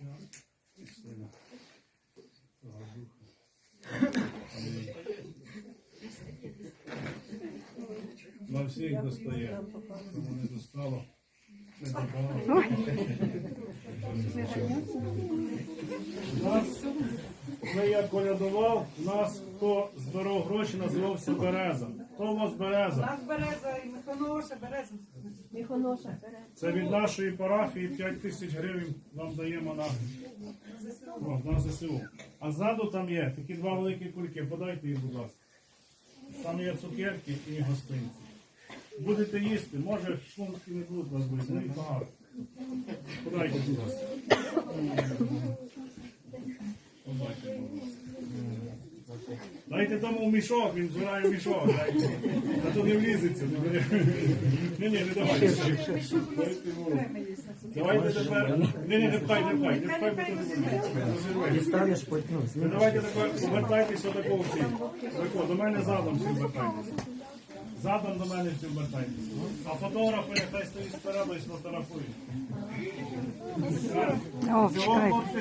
Отця і Сина. На всіх достає, кому не достало. Не добавило. Коли я колядував, у нас хто збирав гроші, називався Береза. Хто у вас Береза? Нас береза і Михоноша, береза. Міхоноша. Це від нашої парафії 5 тисяч гривень вам даємо на, О, на ЗСУ. А ззаду там є такі два великі кульки. Подайте їх, будь ласка. Там є цукерки і гостинці. Будете їсти, може шлунки не будуть вас ну і багато. Подайте, будь ласка. Подайте, будь ласка. Дайте тому мішок, він збирає мішок. Дайте. А то не влізеться. Не бере. Ні, ні, не давайте. Дайте йому. Давайте тепер. Ні, ні, не пхай, не пхай, не пхай, бо то. Потім. Ви давайте тепер повертайтеся до кого всі. Тако, До мене задом всі вертайтеся. Задом до мене всі вертайтеся. А фотографи нехай стоїть спереду і сфотографують. Хлопці